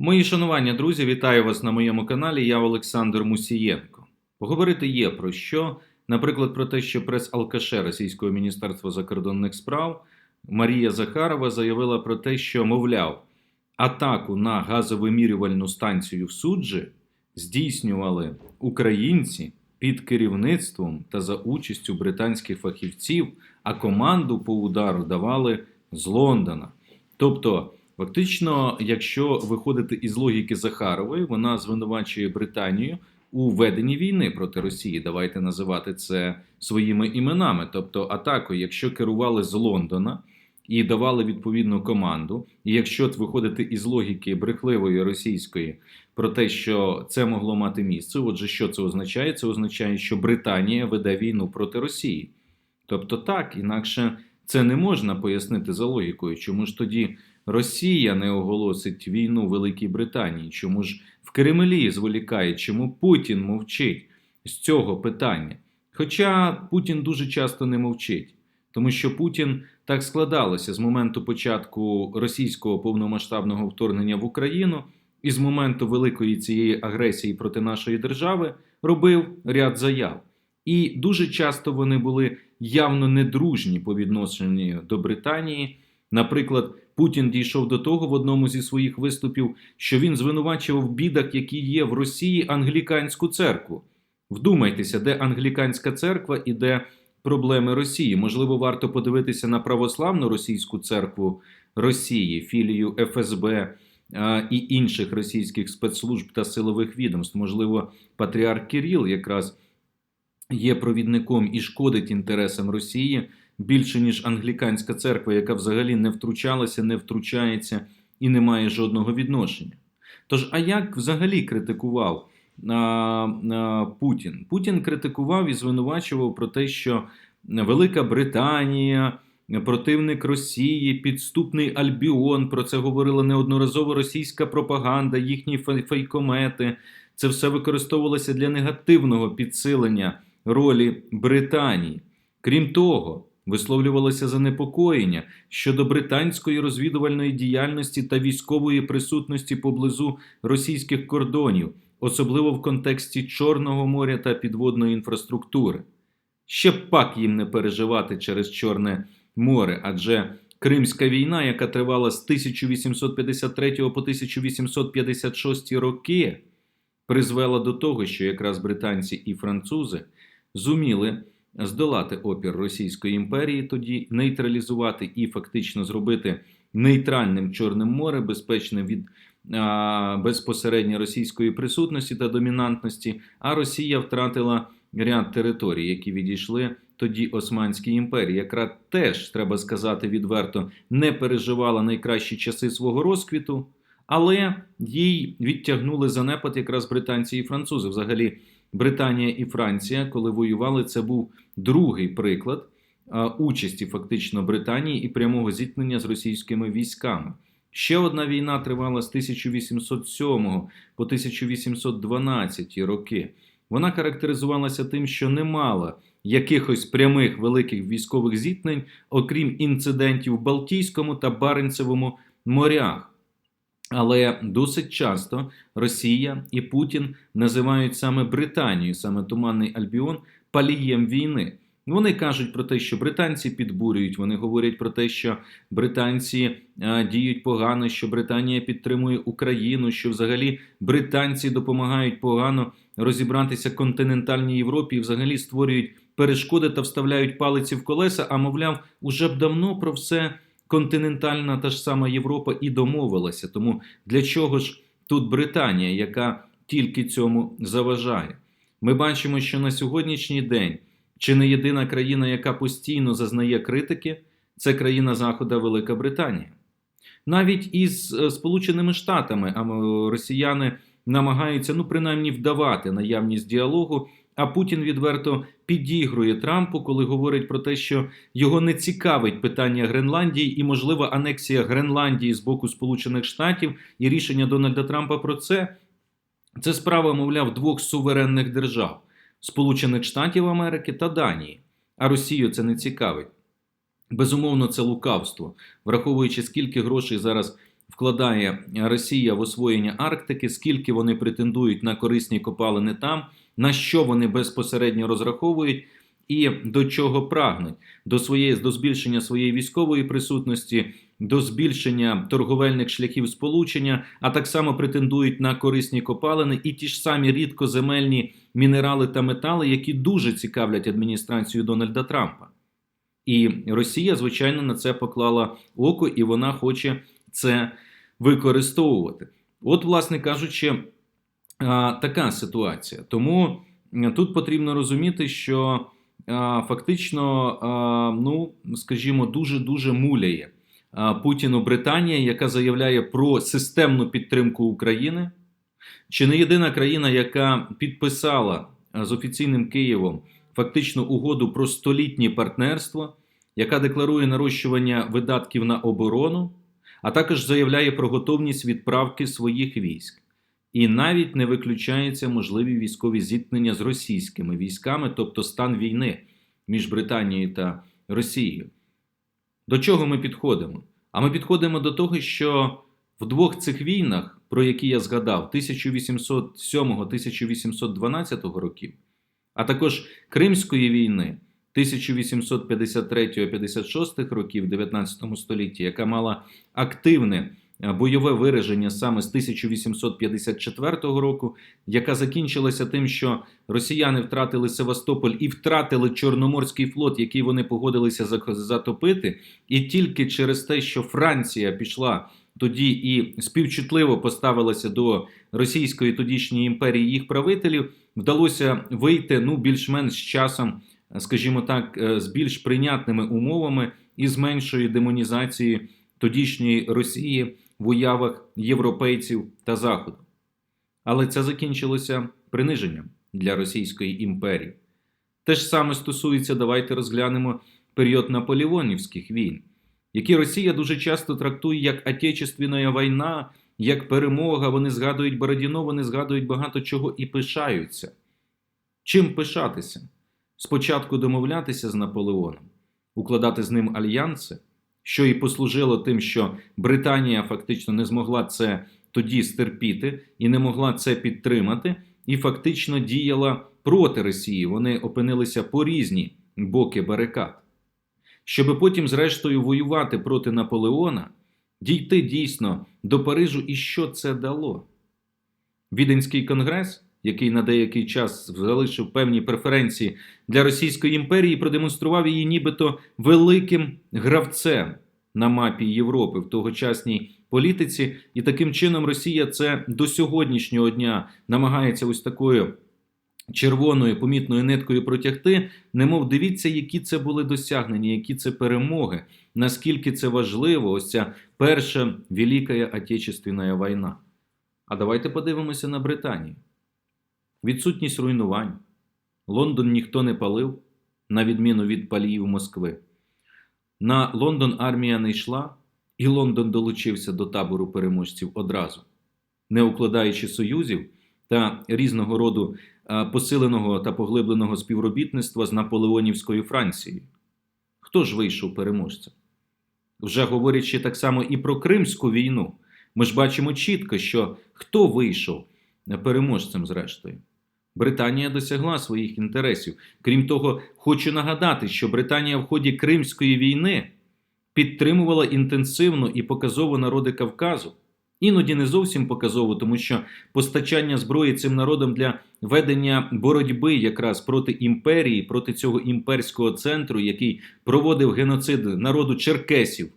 Мої шанування, друзі, вітаю вас на моєму каналі. Я Олександр Мусієнко. Поговорити є про що. Наприклад, про те, що прес-алкаше Російського міністерства закордонних справ Марія Захарова заявила про те, що, мовляв, атаку на газовимірювальну станцію в суджі здійснювали українці під керівництвом та за участю британських фахівців, а команду по удару давали з Лондона. Тобто, фактично, якщо виходити із логіки Захарової, вона звинувачує Британію у веденні війни проти Росії. Давайте називати це своїми іменами. Тобто, атакою, якщо керували з Лондона і давали відповідну команду, і якщо виходити із логіки брехливої російської про те, що це могло мати місце, отже, що це означає? Це означає, що Британія веде війну проти Росії. Тобто, так, інакше це не можна пояснити за логікою, чому ж тоді Росія не оголосить війну Великій Британії, чому ж в Кремлі зволікає, чому Путін мовчить з цього питання. Хоча Путін дуже часто не мовчить, тому що Путін так складалося з моменту початку російського повномасштабного вторгнення в Україну і з моменту великої цієї агресії проти нашої держави робив ряд заяв. І дуже часто вони були явно недружні по відношенню до Британії. Наприклад, Путін дійшов до того в одному зі своїх виступів, що він звинувачував в бідах, які є в Росії, англіканську церкву. Вдумайтеся, де англіканська церква і де проблеми Росії. Можливо, варто подивитися на православну російську церкву Росії, філію ФСБ а, і інших російських спецслужб та силових відомств. Можливо, патріарх Кирил якраз є провідником і шкодить інтересам Росії більше ніж англіканська церква, яка взагалі не втручалася, не втручається і не має жодного відношення. Тож, а як взагалі критикував а, а, Путін? Путін критикував і звинувачував про те, що Велика Британія. Противник Росії, підступний Альбіон. Про це говорила неодноразово російська пропаганда, їхні фейкомети. Це все використовувалося для негативного підсилення ролі Британії. Крім того, висловлювалося занепокоєння щодо британської розвідувальної діяльності та військової присутності поблизу російських кордонів, особливо в контексті Чорного моря та підводної інфраструктури. Ще пак їм не переживати через Чорне море, адже Кримська війна, яка тривала з 1853 по 1856 роки, призвела до того, що якраз британці і французи зуміли здолати опір Російської імперії, тоді нейтралізувати і фактично зробити нейтральним Чорним море, безпечним від безпосередньо російської присутності та домінантності. А Росія втратила ряд територій, які відійшли тоді Османській імперії, яка теж треба сказати відверто не переживала найкращі часи свого розквіту. Але їй відтягнули занепад якраз британці і французи. Взагалі, Британія і Франція, коли воювали, це був другий приклад участі фактично Британії і прямого зіткнення з російськими військами. Ще одна війна тривала з 1807 по 1812 роки. Вона характеризувалася тим, що не мала якихось прямих великих військових зіткнень, окрім інцидентів в Балтійському та Баренцевому морях. Але досить часто Росія і Путін називають саме Британію, саме Туманний Альбіон, палієм війни. Вони кажуть про те, що британці підбурюють. Вони говорять про те, що британці а, діють погано, що Британія підтримує Україну, що взагалі британці допомагають погано розібратися континентальній Європі і взагалі створюють перешкоди та вставляють палиці в колеса. А мовляв, уже б давно про все континентальна та ж сама Європа і домовилася. Тому для чого ж тут Британія, яка тільки цьому заважає? Ми бачимо, що на сьогоднішній день чи не єдина країна, яка постійно зазнає критики, це країна Заходу Велика Британія. Навіть із Сполученими Штатами росіяни намагаються ну принаймні вдавати наявність діалогу. А Путін відверто підігрує Трампу, коли говорить про те, що його не цікавить питання Гренландії і можлива анексія Гренландії з боку Сполучених Штатів і рішення Дональда Трампа про це. Це справа, мовляв, двох суверенних держав Сполучених Штатів Америки та Данії. А Росію це не цікавить. Безумовно, це лукавство, враховуючи, скільки грошей зараз вкладає Росія в освоєння Арктики, скільки вони претендують на корисні копалини там, на що вони безпосередньо розраховують. І до чого прагнуть до своєї до збільшення своєї військової присутності, до збільшення торговельних шляхів сполучення, а так само претендують на корисні копалини і ті ж самі рідкоземельні мінерали та метали, які дуже цікавлять адміністрацію Дональда Трампа. І Росія, звичайно, на це поклала око, і вона хоче це використовувати. От, власне кажучи, така ситуація. Тому тут потрібно розуміти, що фактично, ну скажімо, дуже дуже муляє Путіну Британія, яка заявляє про системну підтримку України. Чи не єдина країна, яка підписала з офіційним Києвом фактично угоду про столітнє партнерство, яка декларує нарощування видатків на оборону, а також заявляє про готовність відправки своїх військ. І навіть не виключаються можливі військові зіткнення з російськими військами, тобто стан війни між Британією та Росією. До чого ми підходимо? А ми підходимо до того, що в двох цих війнах, про які я згадав, 1807-1812 років, а також Кримської війни 1853-56 років 19 столітті, яка мала активне бойове вираження саме з 1854 року, яка закінчилася тим, що росіяни втратили Севастополь і втратили Чорноморський флот, який вони погодилися затопити, і тільки через те, що Франція пішла. Тоді і співчутливо поставилася до Російської тодішньої імперії їх правителів, вдалося вийти ну більш-менш з часом, скажімо так, з більш прийнятними умовами і з меншої демонізації тодішньої Росії в уявах європейців та Заходу. Але це закінчилося приниженням для Російської імперії. Те ж саме стосується, давайте розглянемо період наполеонівських війн, які Росія дуже часто трактує як Отечественна війна, як перемога. Вони згадують Бородіно, вони згадують багато чого і пишаються. Чим пишатися? Спочатку домовлятися з Наполеоном, укладати з ним альянси, що і послужило тим, що Британія фактично не змогла це тоді стерпіти і не могла це підтримати, і фактично діяла проти Росії. Вони опинилися по різні боки барикад. Щоб потім, зрештою, воювати проти Наполеона, дійти дійсно до Парижу, і що це дало? Віденський конгрес який на деякий час залишив певні преференції для Російської імперії, продемонстрував її нібито великим гравцем на мапі Європи в тогочасній політиці, і таким чином Росія це до сьогоднішнього дня намагається ось такою. Червоною помітною ниткою протягти, немов дивіться, які це були досягнення, які це перемоги, наскільки це важливо, ось ця перша Велика Отечественна війна. А давайте подивимося на Британію відсутність руйнувань. Лондон ніхто не палив, на відміну від паліїв Москви. На Лондон армія не йшла, і Лондон долучився до табору переможців одразу, не укладаючи союзів та різного роду посиленого та поглибленого співробітництва з Наполеонівською Францією. Хто ж вийшов переможцем? Вже говорячи так само і про Кримську війну, ми ж бачимо чітко, що хто вийшов переможцем, зрештою. Британія досягла своїх інтересів. Крім того, хочу нагадати, що Британія в ході Кримської війни підтримувала інтенсивно і показово народи Кавказу. Іноді не зовсім показово, тому що постачання зброї цим народам для ведення боротьби якраз проти імперії, проти цього імперського центру, який проводив геноцид народу черкесів,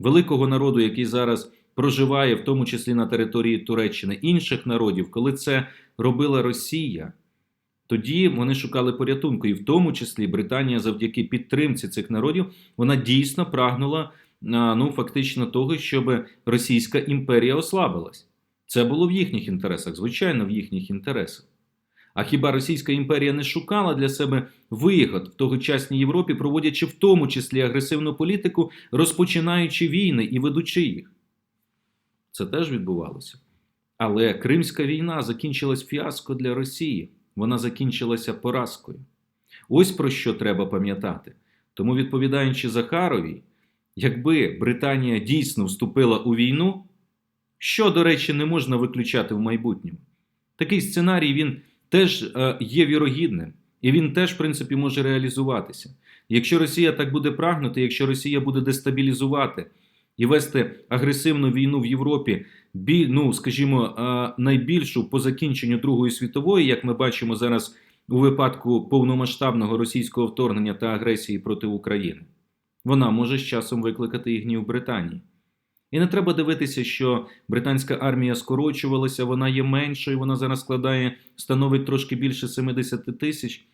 великого народу, який зараз проживає, в тому числі на території Туреччини, інших народів, коли це робила Росія, тоді вони шукали порятунку, і в тому числі Британія, завдяки підтримці цих народів, вона дійсно прагнула ну фактично того, щоб Російська імперія ослабилась. Це було в їхніх інтересах, звичайно, в їхніх інтересах. А хіба Російська імперія не шукала для себе вигод в тогочасній Європі, проводячи в тому числі агресивну політику, розпочинаючи війни і ведучи їх? Це теж відбувалося. Але Кримська війна закінчилась фіаско для Росії. Вона закінчилася поразкою. Ось про що треба пам'ятати. Тому, відповідаючи Захарові, якби Британія дійсно вступила у війну, що, до речі, не можна виключати в майбутньому. Такий сценарій він теж е, є вірогідним, і він теж, в принципі, може реалізуватися. Якщо Росія так буде прагнути, якщо Росія буде дестабілізувати і вести агресивну війну в Європі, ну, скажімо, найбільшу по закінченню Другої світової, як ми бачимо зараз у випадку повномасштабного російського вторгнення та агресії проти України, вона може з часом викликати і гнів Британії. І не треба дивитися, що британська армія скорочувалася, вона є меншою, вона зараз складає, становить трошки більше 70 тисяч.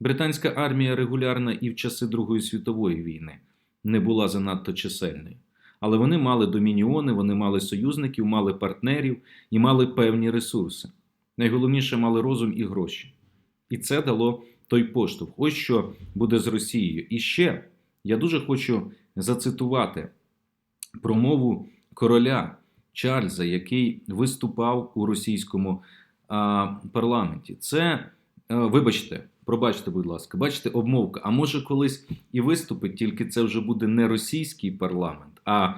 Британська армія регулярна і в часи Другої світової війни не була занадто чисельною. Але вони мали домініони, вони мали союзників, мали партнерів і мали певні ресурси. Найголовніше мали розум і гроші. І це дало той поштовх. Ось що буде з Росією. І ще я дуже хочу зацитувати промову короля Чарльза, який виступав у російському парламенті. Це, а, вибачте, пробачте, будь ласка, бачите, обмовка. А може колись і виступить, тільки це вже буде не російський парламент, а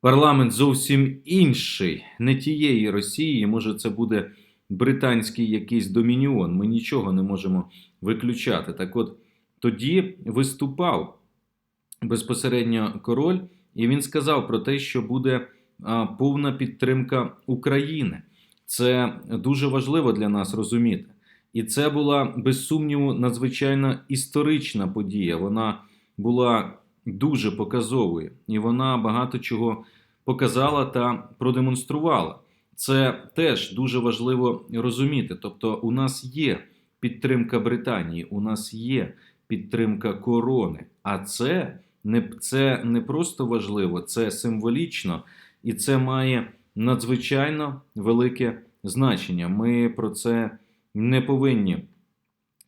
парламент зовсім інший, не тієї Росії. Може, це буде британський якийсь домініон. Ми нічого не можемо виключати. Так от тоді виступав безпосередньо король. І він сказав про те, що буде повна підтримка України. Це дуже важливо для нас розуміти. І це була без сумніву надзвичайно історична подія. Вона була дуже показовою, і вона багато чого показала та продемонструвала. Це теж дуже важливо розуміти. Тобто, у нас є підтримка Британії, у нас є підтримка корони, а це не це не просто важливо, це символічно і це має надзвичайно велике значення. Ми про це не повинні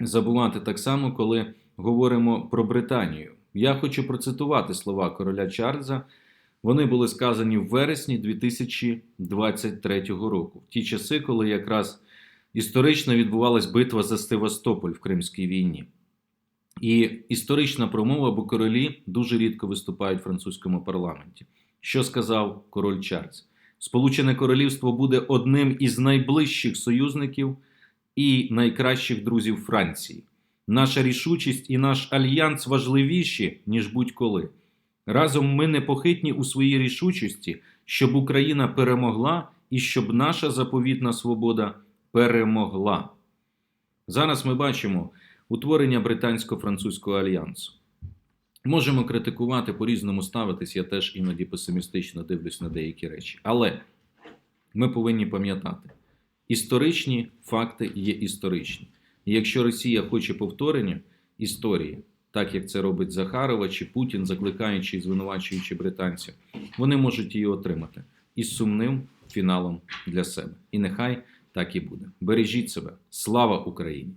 забувати так само, коли говоримо про Британію. Я хочу процитувати слова короля Чарльза. Вони були сказані в вересні 2023 року, в ті часи, коли якраз історично відбувалась битва за Севастополь в Кримській війні. І історична промова, бо королі дуже рідко виступають в французькому парламенті. Що сказав король Чарльз? Сполучене Королівство буде одним із найближчих союзників і найкращих друзів Франції. Наша рішучість і наш альянс важливіші, ніж будь-коли. Разом ми непохитні у своїй рішучості, щоб Україна перемогла і щоб наша заповітна свобода перемогла. Зараз ми бачимо утворення британсько-французького альянсу. Можемо критикувати, по-різному ставитись, я теж іноді песимістично дивлюсь на деякі речі. Але ми повинні пам'ятати, історичні факти є історичні. І якщо Росія хоче повторення історії, так як це робить Захарова чи Путін, закликаючи і звинувачуючи британців, вони можуть її отримати із сумним фіналом для себе. І нехай так і буде. Бережіть себе. Слава Україні!